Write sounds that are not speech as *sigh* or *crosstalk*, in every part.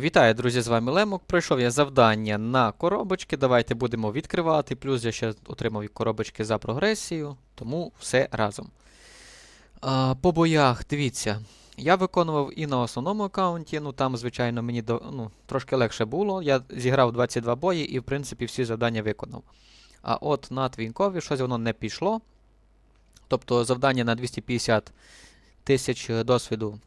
Вітаю, друзі, з вами Лемок. Пройшов я завдання на коробочки. Давайте будемо відкривати. Плюс я ще отримав коробочки за прогресію, тому все разом. А, по боях, дивіться. Я виконував і на основному аккаунті, ну там, звичайно, мені до, ну, трошки легше було. Я зіграв 22 бої і, в принципі, всі завдання виконав. А от на твінкові щось воно не пішло. Тобто завдання на 250 тисяч досвіду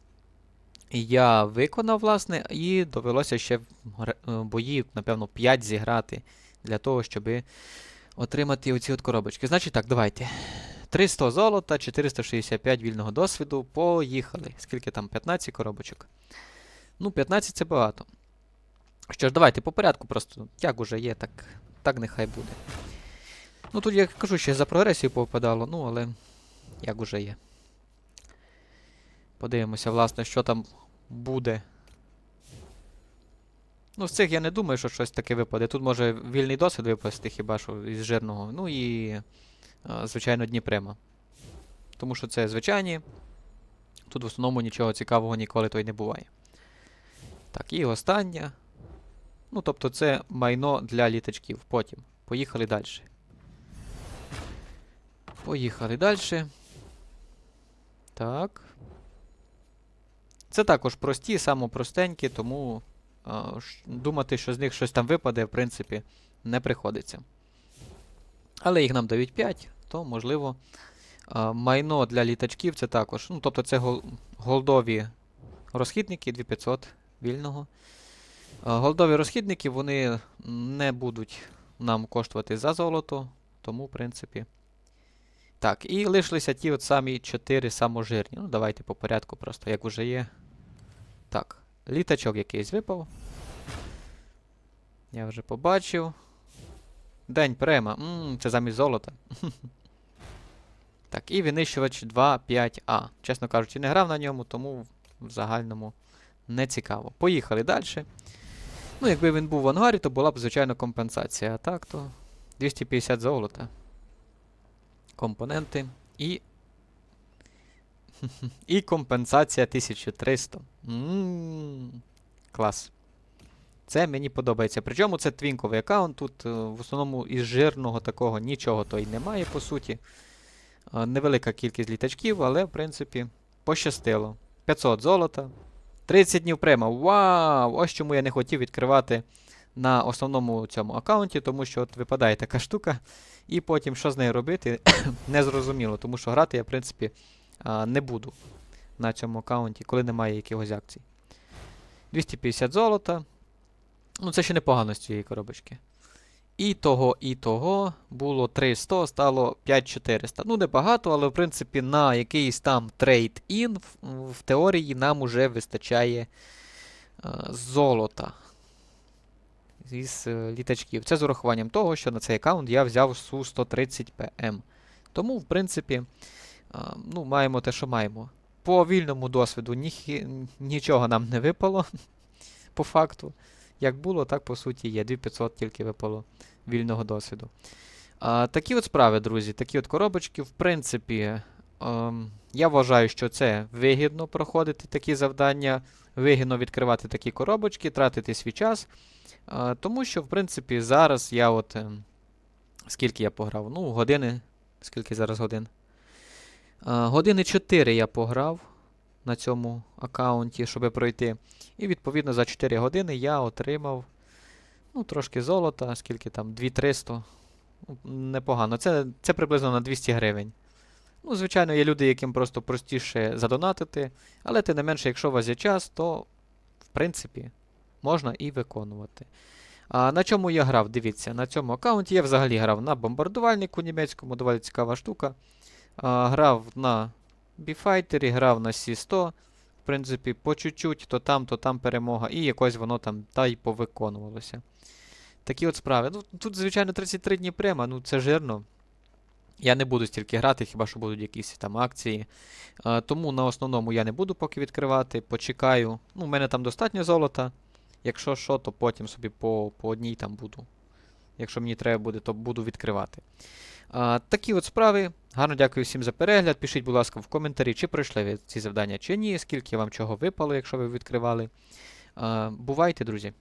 я виконав, власне, і довелося ще е, бої, напевно, 5 зіграти для того, щоб отримати оці от коробочки. Значить так, давайте. 300 золота, 465 вільного досвіду. Поїхали. Скільки там? 15 коробочок. Ну, 15 це багато. Що ж, давайте по порядку просто. Як уже є, так, так нехай буде. Ну тут я кажу, ще за прогресію попадало, ну але як уже є. Подивимося, власне, що там буде. Ну, з цих я не думаю, що щось таке випаде. Тут може вільний досвід випасти, хіба що із жирного. Ну і, е, звичайно, Дніпрема. Тому що це звичайні. Тут в основному нічого цікавого ніколи то й не буває. Так, і остання. Ну, тобто, це майно для літачків. Потім. Поїхали далі. Поїхали далі. Так. Це також прості, самопростенькі, тому а, думати, що з них щось там випаде, в принципі, не приходиться. Але їх нам дають 5, то можливо. а, майно для літачків це також. Ну, тобто це гол- голдові розхідники 2500 вільного. А, голдові розхідники вони не будуть нам коштувати за золото, тому, в принципі. Так, і лишилися ті от самі 4 саможирні. Ну, давайте по порядку просто, як уже є. Так, літачок якийсь випав. Я вже побачив. День према. Ммм, це замість золота. *laughs* так, і винищувач 2.5А. Чесно кажучи, не грав на ньому, тому в загальному не цікаво. Поїхали далі. Ну, якби він був в ангарі, то була б, звичайно, компенсація. А так, то 250 золота. Компоненти. І і компенсація 1300. Ммм, клас. Це мені подобається. Причому це твінковий аккаунт. Тут е, в основному із жирного такого нічого то й немає, по суті. Е, невелика кількість літачків, але, в принципі, пощастило. 500 золота. 30 днів према. Вау! Ось чому я не хотів відкривати на основному цьому аккаунті, тому що от випадає така штука, і потім що з нею робити, *coughs* незрозуміло, тому що грати я, в принципі, не буду на цьому аккаунті, коли немає якихось акцій. 250 золота. Ну, це ще непогано з цієї коробочки. І того, і того було 300, стало 5400. Ну, небагато, але в принципі на якийсь там трейд-ін в, теорії нам уже вистачає е, золота із е, літачків. Це з урахуванням того, що на цей аккаунт я взяв Су-130ПМ. Тому, в принципі, ну, маємо те, що маємо. По вільному досвіду ніхі, нічого нам не випало, *laughs* по факту. Як було, так по суті є. 2500 тільки випало вільного досвіду. А, такі от справи, друзі, такі от коробочки. В принципі, ем, я вважаю, що це вигідно проходити такі завдання, вигідно відкривати такі коробочки, тратити свій час. А, тому що, в принципі, зараз я от. ем, скільки я пограв? Ну, години. Скільки зараз годин? А, години 4 я пограв на цьому аккаунті, щоб пройти. І відповідно за 4 години я отримав ну, трошки золота, скільки там, 2300. Ну, непогано. Це, це приблизно на 200 гривень. Ну, звичайно, є люди, яким просто простіше задонатити, але тим не менше, якщо у вас є час, то в принципі можна і виконувати. А на чому я грав? Дивіться, на цьому аккаунті я взагалі грав на бомбардувальнику німецькому, доволі цікава штука. А, грав на біфайтері, грав на Сі-100. В принципі, по чуть-чуть, то там, то там перемога, і якось воно там та й повиконувалося. Такі от справи. Ну, тут, звичайно, 33 дні према, ну це жирно. Я не буду стільки грати, хіба що будуть якісь там акції. А, тому на основному я не буду поки відкривати. Почекаю. Ну, у мене там достатньо золота. Якщо що, то потім собі по, по одній там буду. Якщо мені треба буде, то буду відкривати. А, такі от справи. Гарно дякую всім за перегляд. Пишіть, будь ласка, в коментарі, чи пройшли ви ці завдання, чи ні, скільки вам чого випало, якщо ви відкривали. Е, бувайте, друзі.